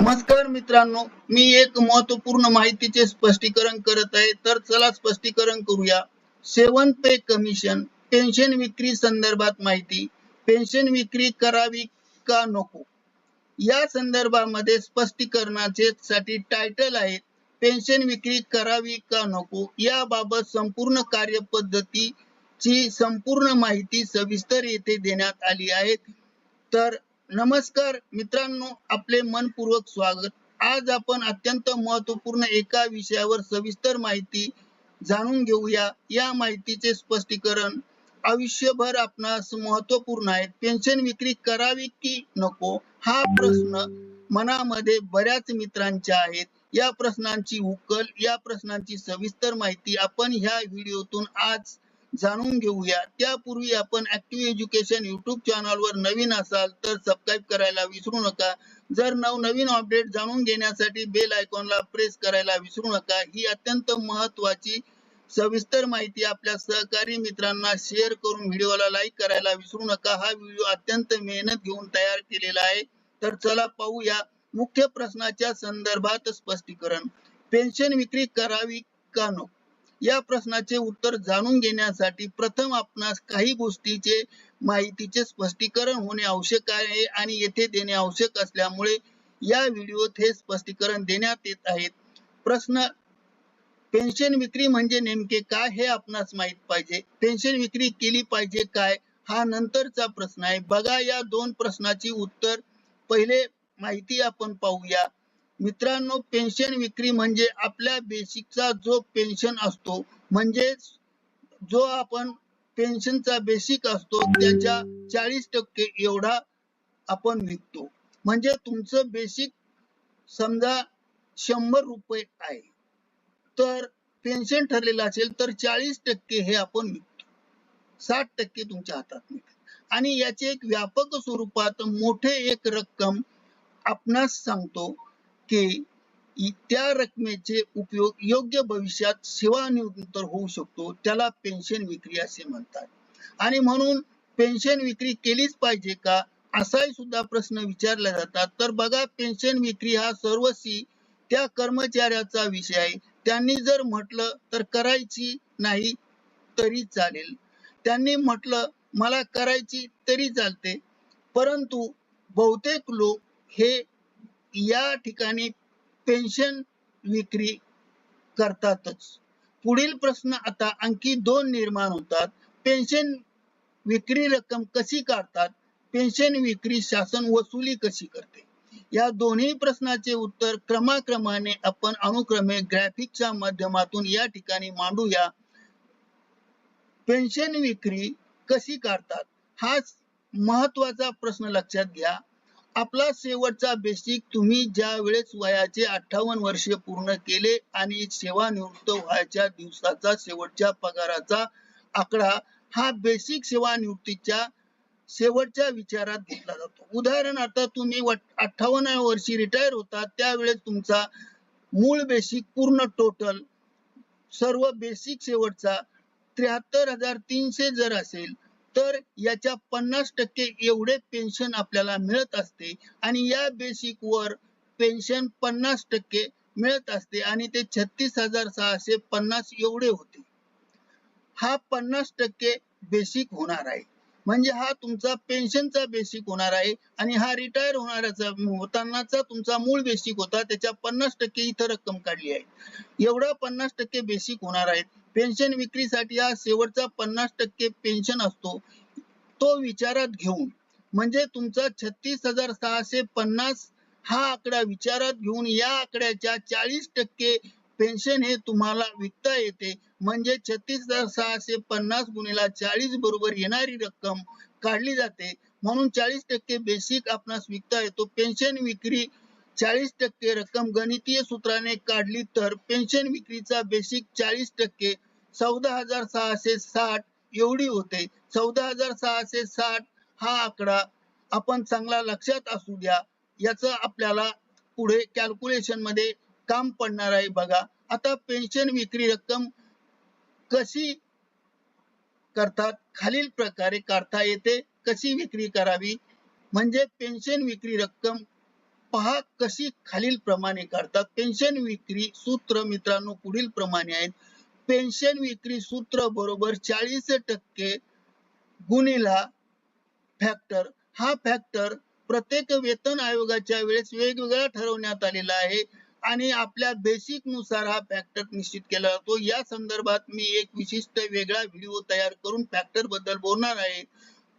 नमस्कार मित्रांनो मी एक महत्त्वपूर्ण माहितीचे स्पष्टीकरण करत आहे. तर चला स्पष्टीकरण करूया. सेवन पे कमिशन पेन्शन विक्री संदर्भात माहिती. पेन्शन विक्री करावी का नको? या संदर्भामध्ये स्पष्टीकरणाचे साठी टायटल आहे पेन्शन विक्री करावी का नको? याबाबत संपूर्ण कार्यपद्धतीची संपूर्ण माहिती सविस्तर येथे देण्यात आली आहे. तर नमस्कार मित्रांनो आपले मनपूर्वक स्वागत. आज आपण अत्यंत महत्त्वपूर्ण एका विषयावर सविस्तर माहिती जाणून घेऊया. या माहितीचे स्पष्टीकरण आयुष्यभर आपणास महत्त्वपूर्ण आहे पेन्शन विक्री करावी की नको? हा प्रश्न मनामध्ये बऱ्याच मित्रांच्या आहेत. या प्रश्नांची उकल या प्रश्नांची सविस्तर माहिती आपण ह्या व्हिडिओतून आज जाणून घेऊया. त्यापूर्वी आपण ऍक्टिव्ह एज्युकेशन युट्यूब चॅनल वर नवीन असाल तर सबस्क्राईब करायला विसरू नका. जर नवनवीन अपडेट जाणून घेण्यासाठी बेल आयकॉनला प्रेस करायला विसरू नका. ही अत्यंत महत्वाची सविस्तर माहिती आपल्या सहकारी मित्रांना शेअर करून व्हिडिओला लाईक करायला विसरू नका. हा व्हिडिओ अत्यंत मेहनत घेऊन तयार केलेला आहे. तर चला पाहूया मुख्य प्रश्नाच्या संदर्भात स्पष्टीकरण. पेन्शन विक्री करावी का नको? या प्रश्नाचे उत्तर जाणून घेण्यासाठी प्रथम आपणास काही गोष्टीचे माहितीचे स्पष्टीकरण होणे आवश्यक आहे आणि येथे देणे आवश्यक असल्यामुळे या व्हिडिओत हे स्पष्टीकरण देण्यात येत आहेत. प्रश्न पेन्शन विक्री म्हणजे नेमके काय हे आपणास माहीत पाहिजे? पेन्शन विक्री केली पाहिजे काय? हा नंतरचा प्रश्न आहे. बघा या दोन प्रश्नाची उत्तर. पहिले माहिती आपण पाहूया. मित्रांनो पेन्शन विक्री म्हणजे आपल्या बेसिकचा जो पेन्शन असतो म्हणजे जो आपण पेन्शनचा बेसिक असतो त्याच्या चाळीस टक्के एवढा आपण विकतो. म्हणजे तुमचं बेसिक समजा शंभर रुपये आहे. तर पेन्शन ठरलेलं असेल तर चाळीस टक्के हे आपण विकतो. साठ टक्के तुमच्या हातात मिळतात आणि याचे एक व्यापक स्वरूपात मोठे एक रक्कम आपणास सांगतो. की त्या रकमेचे उपयोग योग्य भविष्यात सेवानिवृत्तर होऊ शकतो त्याला पेन्शन विक्री असे म्हणतात. आणि म्हणून पेन्शन विक्री केलीच पाहिजे का असाही सुद्धा प्रश्न विचारला जातात. तर बघा पेन्शन विक्री हा सर्वस्वी त्या कर्मचाऱ्याचा विषय आहे. त्यांनी जर म्हटलं तर करायची नाही तरी चालेल. त्यांनी म्हटलं मला करायची तरी चालते. परंतु बहुतेक लोक हे या ठिकाणी पेन्शन विक्री करतातच. पुढील प्रश्न आता आणखी दोन निर्माण होतात. पेन्शन विक्री रक्कम कशी काढतात? पेन्शन विक्री शासन वसुली कशी करते? या दोन्ही प्रश्नाचे उत्तर क्रमाक्रमाने आपण अनुक्रमे ग्राफिकच्या माध्यमातून या ठिकाणी मांडूया. पेन्शन विक्री कशी काढतात? हाच महत्त्वाचा प्रश्न लक्षात घ्या. आपला शेवटचा बेसिक तुम्ही ज्या वेळेस वयाचे अठ्ठावन्न वर्ष पूर्ण केले आणि सेवानिवृत्त व्हायच्या दिवसाचा शेवटच्या पगाराचा आकडा हा बेसिक सेवानिवृत्तीच्या शेवटच्या विचारात घेतला जातो. उदाहरणार्थ तुम्ही अठ्ठावन्न वर्षी रिटायर होता त्यावेळेस तुमचा मूळ बेसिक पूर्ण टोटल सर्व बेसिक शेवटचा त्र्याहत्तर हजार तीनशे जर असेल तर याच्या पन्नास टक्के एवढे पेन्शन आपल्याला मिळत असते. आणि या बेसिक वर पेन्शन पन्नास टक्के मिळत असते आणि ते छत्तीस हजार सहाशे पन्नास एवढे होते. हा पन्नास टक्के बेसिक होणार आहे. म्हणजे हा तुमचा पेन्शनचा बेसिक होणार आहे आणि हा रिटायर होणाऱ्याचा होतानाचा तुमचा मूळ बेसिक होता. त्याच्या पन्नास टक्के इथं रक्कम काढली आहे. एवढा पन्नास टक्के बेसिक होणार आहे. पेन्शन विक्रीसाठी हा शेवटचा पन्नास टक्के पेन्शन असतो. तो विचारात घेऊन म्हणजे तुमचा छत्तीस हजार सहाशे पन्नास हा आकडा विचारात घेऊन या आकड्याच्या चाळीस टक्के पेन्शन हे तुम्हाला विकता येते. म्हणजे छत्तीस हजार सहाशे पन्नास गुणिला चाळीस बरोबर येणारी रक्कम काढली जाते. म्हणून चाळीस टक्के बेसिक आपणास विकता येतो. पेन्शन विक्री चाळीस टक्के रक्कम गणितीय सूत्राने काढली तर पेन्शन विक्रीचा बेसिक चाळीस टक्के चौदा हजार सहाशे साठ एवढी होते. चौदा हजार सहाशे साठ हा आकडा आपण चांगला लक्षात असू द्या. याच आपल्याला पुढे कॅल्क्युलेशनमध्ये काम पडणार आहे बघा. आता पेन्शन विक्री रक्कम कशी करतात? खालील प्रकारे काढता येते. कशी विक्री करावी? म्हणजे पेन्शन विक्री रक्कम पहा कशी खालील प्रमाणे काढतात. पेन्शन विक्री सूत्र मित्रांनो पुढील प्रमाणे आहेत. पेन्शन विक्री सूत्र बरोबर चाळीस टक्के गुणिला फॅक्टर हा फॅक्टर प्रत्येक वेतन आयोगाच्या वेळेस वेगवेगळा ठरवण्यात आलेला आहे आणि आपल्या बेसिकनुसार हा फॅक्टर निश्चित केला जातो. या संदर्भात मी एक विशिष्ट वेगळा व्हिडिओ तयार करून फॅक्टरबद्दल बोलणार आहे.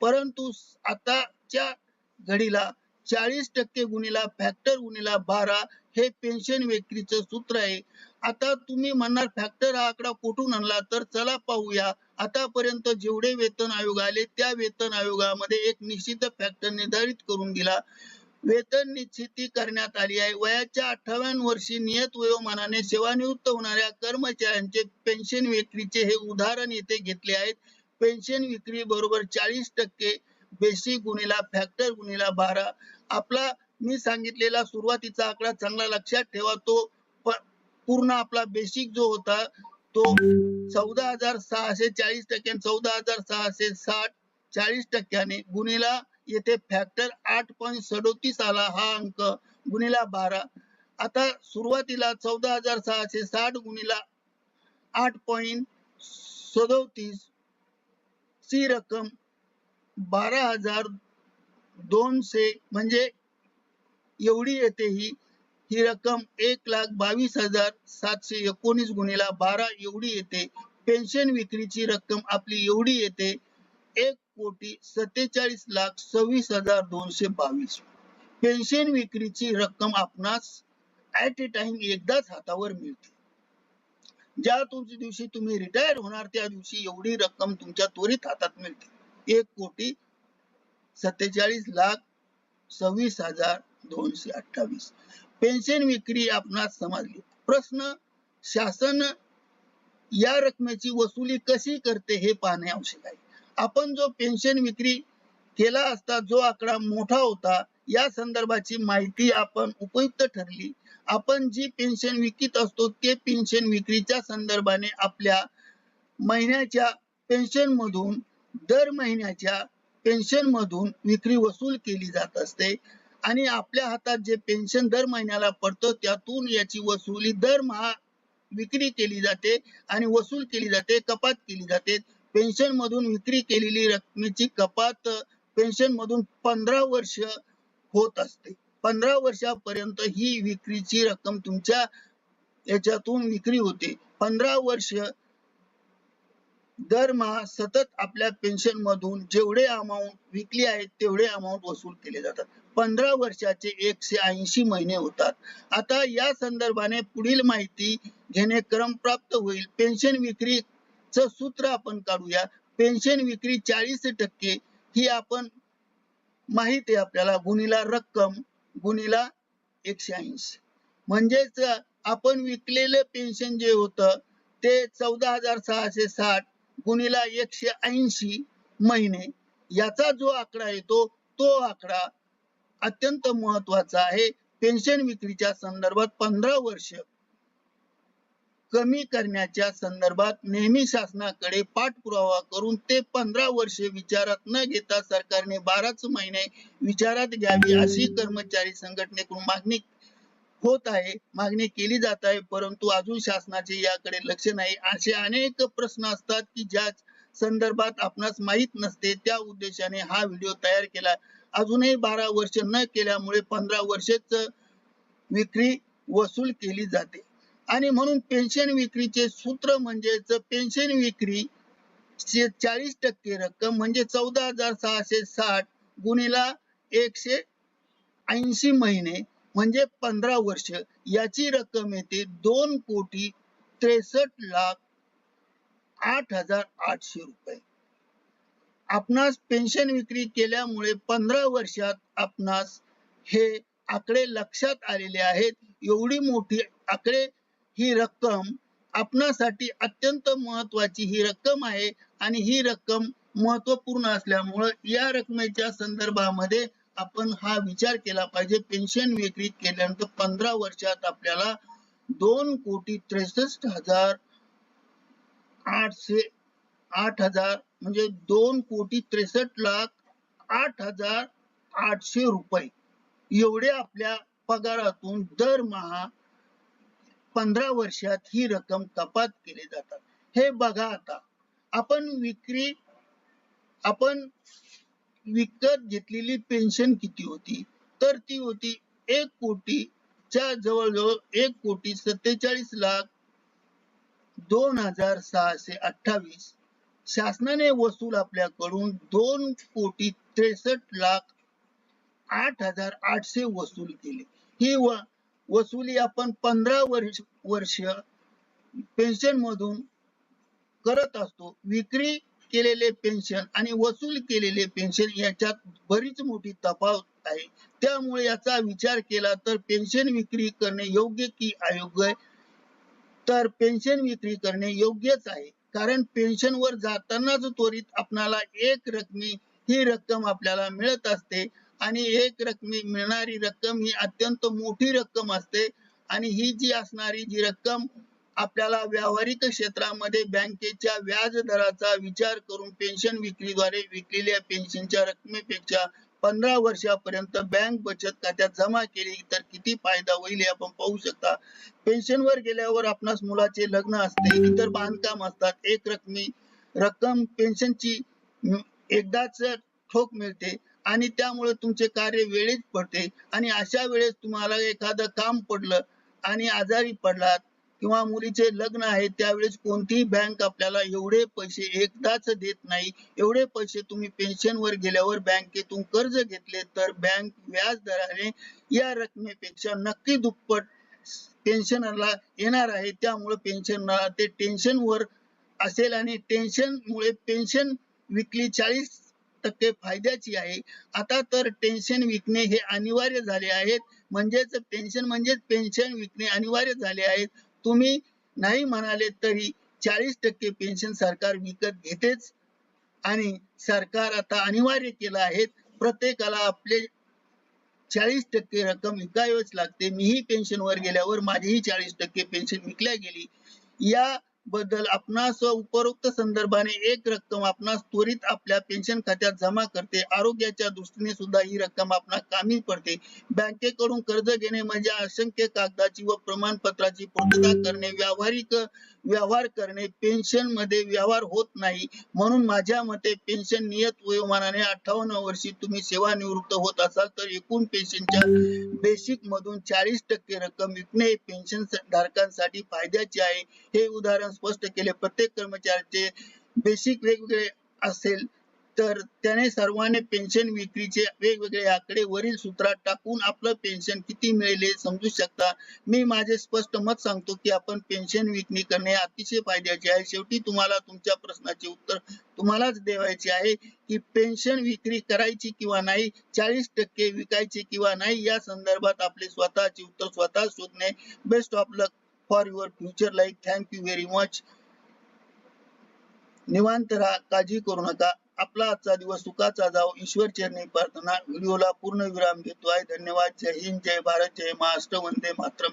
परंतु आताच्या घडीला चाळीस टक्के गुणिला फॅक्टर गुणिला बारा हे पेन्शन विक्रीचं सूत्र आहे. आता तुम्ही म्हणणार फॅक्टर हा आकडा कुठून आणला? तर चला पाहूया. आतापर्यंत जेवढे वेतन आयोग आले त्या वेतन आयोगामध्ये एक निश्चित फॅक्टर निर्धारित करून दिला. वेतन निश्चिती करण्यात आली आहे. वयाच्या अठ्ठावन्न वर्षी नियत वयोमानाने सेवानिवृत्त होणाऱ्या कर्मचाऱ्यांचे पेन्शन विक्रीचे हे उदाहरण येथे घेतले आहेत. पेन्शन विक्री बरोबर चाळीस टक्के बेसिक गुणिला फॅक्टर गुणिला बारा. आपला मी सांगितलेला सुरुवातीचा आकडा चांगला लक्षात ठेवा तो पूर्ण आपला बेसिक जो होता तो चौदा हजार सहाशे चाळीस टक्के चौदा हजार सहाशे साठ चाळीस टक्क्याने गुणिला येथे फॅक्टर आठ पॉईंट सदोतीस आला हा अंक गुणिला बारा. आता सुरुवातीला चौदा हजार सहाशे साठ गुणिला आठ पॉईंट सदोतीस ची रक्कम बारा हजार दोनशे म्हणजे एवढी येते ही. ही रक्कम एक लाख बावीस हजार सातशे एकोणीस गुणिला बारा एवढी येते. पेन्शन विक्रीची रक्कम आपली एवढी येते. एक कोटी सत्तेचाळीस लाख सव्वीस हजार दोनशे बावीस. पेन्शन विक्रीची रक्कम आपणास ऍट ए टाइम एकदाच हातावर मिळते. ज्या तुमच्या दिवशी तुम्ही रिटायर होणार त्या दिवशी एवढी रक्कम तुमच्या त्वरित हातात मिळते. एक कोटी सत्तेचाळीस लाख सव्वीस हजार दोनशे अठ्ठावीस. पेन्शन विक्री आपणास समजली. प्रश्न शासन या रकमेची वसुली कशी करते हे पाहणे आवश्यक आहे. आपण जो पेन्शन विक्री केला असता जो आकडा मोठा होता या संदर्भाची माहिती आपण उपयुक्त ठरली. आपण जी पेन्शन विकत असतो ते पेन्शन विक्रीच्या संदर्भाने आपल्या महिन्याच्या पेन्शन मधून दर महिन्याच्या पेन्शन मधून विक्री वसूल केली जात असते. आणि आपल्या हातात जे पेन्शन दर महिन्याला पडतं त्यातून याची वसुली दरमहा विक्री केली जाते आणि वसूल केली जाते कपात केली जाते. पेन्शन मधून विक्री केलेली रकमेची कपात पेन्शन मधून पंधरा वर्ष होत असते. पंधरा वर्षापर्यंत ही विक्रीची रक्कम तुमच्या याच्यातून विक्री होते. पंधरा वर्ष दरमहा सतत आपल्या पेन्शन मधून जेवढे अमाऊंट विकली आहेत तेवढे अमाऊंट वसूल केले जातात. पंधरा वर्षाचे एकशे ऐंशी महिने होतात. आता या संदर्भाने पुढील माहिती घेणे क्रमप्राप्त होईल. पेन्शन विक्रीचं सूत्र आपण काढूया. पेन्शन विक्री चाळीस टक्के ही आपण माहिती आहे आपल्याला. गुणिला रक्कम गुणिला एकशे ऐंशी. म्हणजेच आपण विकलेलं पेन्शन जे होतं ते चौदा हजार सहाशे साठ गुणिला एकशे ऐंशी महिने. याचा जो आकडा येतो तो आकडा अत्यंत महत्त्वाचा आहे. पेन्शन विक्रीच्या संदर्भात पंधरा वर्ष कमी करण्याच्या संदर्भात नेहमी शासनाकडे पाठपुरावा करून ते पंधरा वर्षे विचारात न घेता सरकारने बाराच महिने विचारात घ्यावी अशी कर्मचारी संघटनेकडून मागणी होत आहे मागणी केली जात आहे परंतु अजून शासनाचे याकडे लक्ष नाही. असे अनेक प्रश्न असतात की ज्या संदर्भात आपणास माहीत नसते त्या उद्देशाने हा व्हिडिओ तयार केला. अजूनही बारा वर्ष न केल्यामुळे पंधरा वर्षेच विक्री वसूल केली जाते. आणि म्हणून पेन्शन विक्रीचे सूत्र म्हणजेच पेन्शन विक्री चाळीस टक्के रक्कम म्हणजे चौदा हजार सहाशे साठ गुणिला एकशे ऐंशी महिने म्हणजे पंधरा वर्ष. याची रक्कम येते दोन कोटी त्रेसष्ट लाख आठ हजार आठशे रुपये. आपणास पेन्शन विक्री केल्यामुळे पंधरा वर्षात आपणास हे आकडे लक्षात आलेले आहेत. एवढी मोठी आकडे ही रक्कम आपणासाठी अत्यंत महत्वाची ही रक्कम आहे आणि ही रक्कम महत्त्वपूर्ण असल्यामुळं या रकमेच्या संदर्भामध्ये आपण हा विचार केला पाहिजे. पेन्शन विक्री केल्यानंतर पंधरा वर्षात आपल्याला दोन कोटी त्रेसष्ट हजार आठशे आठ हजार म्हणजे दोन कोटी त्रेसष्ट लाख आठ हजार आठशे रुपये. एवढे आपल्या पगारातून दरमहा पंधरा वर्षात ही रक्कम कपात केली जातात. हे बघा आता. आपण विक्री आपण विकत घेतलेली पेन्शन किती होती? तर ती होती एक कोटी च्या जवळजवळ एक कोटी सत्तेचाळीस लाख दोन हजार सहाशे अठ्ठावीस. शासनाने वसूल आपल्याकडून दोन कोटी त्रेसष्ट लाख आठ हजार आठशे वसूल केले. ही व वसुली आपण पंधरा वर्ष वर्ष पेन्शन मधून करत असतो. विक्री केलेले पेन्शन आणि वसूल केलेले पेन्शन याच्यात बरीच मोठी तफावत आहे. त्यामुळे याचा विचार केला तर पेन्शन विक्री करणे योग्य की अयोग्य? तर पेन्शन विक्री करणे योग्यच आहे. कारण पेन्शन वर जातानाच त्वरित आपणाला एक रकमी ही रक्कम आपल्याला मिळत असते. आणि एक रकमी मिळणारी रक्कम ही अत्यंत मोठी रक्कम असते. आणि ही जी असणारी जी रक्कम आपल्याला व्यावहारिक क्षेत्रामध्ये बँकेच्या व्याज दराचा विचार करून पेन्शन विक्रीद्वारे विकलेल्या पेन्शनच्या रकमेपेक्षा पंधरा वर्षापर्यंत बँक बचत खात्यात जमा केली तर किती फायदा होईल हे आपण पाहू शकता. पेन्शनवर गेल्यावर आपणास मुलाचे लग्न असते इतर बांधकाम असतात. एक रकमी रक्कम पेन्शनची एकदाच ठोक मिळते आणि त्यामुळे तुमचे कार्य वेळेत पडते आणि अशा वेळेस तुम्हाला एखादं काम पडलं आणि आजारी पडलात किंवा मुलीचे लग्न आहे त्यावेळेस कोणतीही बँक आपल्याला एवढे पैसे एकदाच देत नाही. एवढे पैसे तुम्ही पेन्शन वर गेल्यावर बँकेतून कर्ज घेतले तर बँक व्याज दराने या रकमेपेक्षा नक्की दुप्पट पेन्शनरला येणार आहे. त्यामुळे पेन्शनला ते टेन्शन वर असेल आणि टेन्शन मुळे पेन्शन विकली चाळीस टक्के फायद्याची आहे. आता तर टेन्शन विकणे हे अनिवार्य झाले आहेत. म्हणजेच पेन्शन म्हणजेच पेन्शन विकणे अनिवार्य झाले आहेत. तुम्ही नाही म्हणाले तरी चाळीस टक्के पेन्शन सरकार विकत घेतेच. आणि सरकार आता अनिवार्य केलं आहे प्रत्येकाला आपले चाळीस टक्के रक्कम विकावीच लागते. मीही पेन्शन वर गेल्यावर माझीही चाळीस टक्के पेन्शन विकल्या गेली. या बद्दल आपणास उपरोक्त संदर्भाने एक रक्कम आपणास त्वरित आपल्या पेन्शन खात्यात जमा करते. आरोग्याच्या दृष्टीने सुद्धा ही रक्कम आपणास कामी पडते. बँकेकडून कर्ज घेणे म्हणजे असंख्य कागदाची व प्रमाणपत्राची पूर्तता करणे. व्यावहारिक व्यवहार करणे पेन्शनमध्ये व्यवहार होत नाही. म्हणून माझ्या मते पेन्शन नियत वयोमानाने अठ्ठावन्न वर्षी तुम्ही सेवानिवृत्त होत असाल तर एकूण पेन्शनच्या बेसिक मधून चाळीस टक्के रक्कम विकणे पेन्शन धारकांसाठी फायद्याचे आहे. हे उदाहरण स्पष्ट केले. प्रत्येक कर्मचाऱ्याचे बेसिक वेगवेगळे असेल. तर त्याने सर्वांनी पेन्शन विक्रीचे वेगवेगळे आकडे वरील सूत्रात टाकून आपलं पेन्शन किती मिळेल हे समजू शकता. मी माझे स्पष्ट मत सांगतो की आपण पेन्शन विक्री करणे अतिशय फायद्याचे आहे. शेवटी तुम्हाला तुमच्या प्रश्नाचे उत्तर तुम्हालाच देवायचे आहे की पेन्शन विक्री करायची किंवा नाही चाळीस टक्के विकायची किंवा नाही या संदर्भात आपले स्वतःचे उत्तर स्वतः शोधणे. Best of luck for your future life thank you very much निवांत राहा काळजी करू नका. आपला आजचा दिवस सुखाचा जाओ ईश्वर चरणी प्रार्थना. व्हिडिओला पूर्ण विराम घेतो आहे धन्यवाद. जय हिंद. जय भारत. जय महाराष्ट्र. वंदे मातरम.